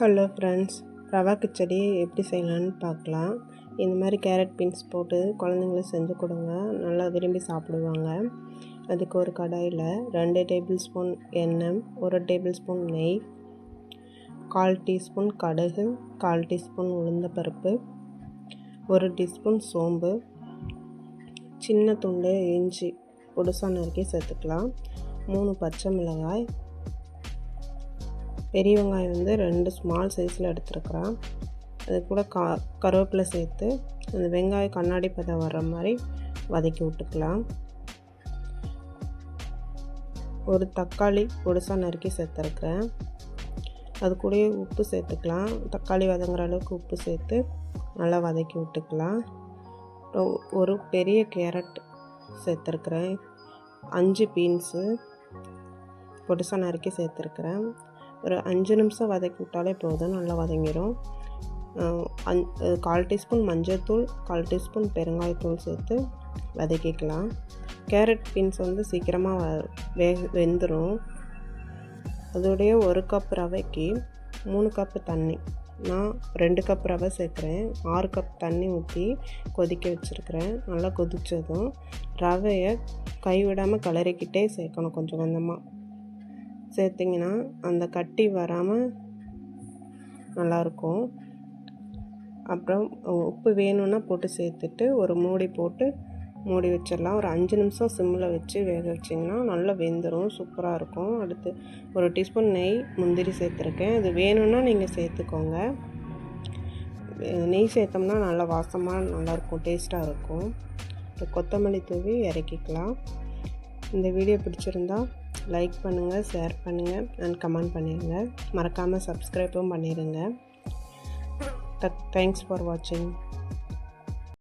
Hello friends rava khichdi எப்படி செய்யலான்னு பார்க்கலாம். இந்த மாதிரி கேரட் பீன்ஸ் போட்டு குழந்தைங்களுக்கு செஞ்சு கொடுங்க. நல்லா விரும்பி சாப்பிடுவாங்க. அதுக்கு ஒரு கடாயில் ரெண்டு டேபிள் ஸ்பூன் எண்ணெய் ஒரு டேபிள் ஸ்பூன் நெய் கால் டீஸ்பூன் கடுகு கால் டீஸ்பூன் உளுந்தப்பருப்பு ஒரு டீஸ்பூன் சோம்பு சின்ன துண்டு இஞ்சி பொடுசாக நறுக்கி சேர்த்துக்கலாம். மூணு பச்சை மிளகாய் பெரிய வெங்காயம் வந்து ரெண்டு ஸ்மால் சைஸில் எடுத்துருக்குறேன். அது கூட கா கருவேப்பிலை சேர்த்து அந்த வெங்காயம் கண்ணாடி பதம் வர்ற மாதிரி வதக்கி விட்டுக்கலாம். ஒரு தக்காளி பொடிசாக நறுக்கி சேர்த்துருக்குறேன். அது கூடயே உப்பு சேர்த்துக்கலாம். தக்காளி வதங்குற அளவுக்கு உப்பு சேர்த்து நல்லா வதக்கி விட்டுக்கலாம். ஒரு பெரிய கேரட் சேர்த்துருக்குறேன். அஞ்சு பீன்ஸு பொடிசாக நறுக்கி சேர்த்துருக்குறேன். ஒரு அஞ்சு நிமிஷம் வதக்கி விட்டாலே போதும் நல்லா வதங்கிடும் அஞ் கால் டீஸ்பூன் மஞ்சள்தூள் கால் டீஸ்பூன் பெருங்காயத்தூள் சேர்த்து வதக்கிக்கலாம். கேரட் பீன்ஸ் வந்து சீக்கிரமாக வே வெந்துடும் அதோடைய ஒரு கப் ரவைக்கு மூணு கப்பு தண்ணி. நான் ரெண்டு கப் ரவை சேர்க்குறேன். ஆறு கப் தண்ணி ஊற்றி கொதிக்க வச்சுருக்கிறேன். நல்லா கொதித்ததும் ரவையை கைவிடாமல் கலரிக்கிட்டே சேர்க்கணும் கொஞ்சம் கொஞ்சமாக சேர்த்திங்கன்னா அந்த கட்டி வராமல் நல்லாயிருக்கும். அப்புறம் உப்பு வேணும்னா போட்டு சேர்த்துட்டு ஒரு மூடி போட்டு மூடி வச்சிடலாம். ஒரு அஞ்சு நிமிஷம் சிம்மில் வச்சு வேக வச்சிங்கன்னா நல்லா வெந்துடும் சூப்பராக இருக்கும். அடுத்து ஒரு டீஸ்பூன் நெய் முந்திரி சேர்த்துருக்கேன். இது வேணும்னா நீங்கள் சேர்த்துக்கோங்க. நெய் சேர்த்தோம்னா நல்லா வாசமாக நல்லாயிருக்கும் டேஸ்ட்டாக இருக்கும். இப்போ கொத்தமல்லி தூவி இறக்கிக்கலாம். இந்த வீடியோ பிடிச்சிருந்தா லைக் பண்ணுங்கள் ஷேர் பண்ணுங்கள் அண்ட் கமெண்ட் பண்ணிடுங்க மறக்காமல் சப்ஸ்கிரைபும் பண்ணிடுங்க தேங்க்ஸ் ஃபார் வாட்சிங்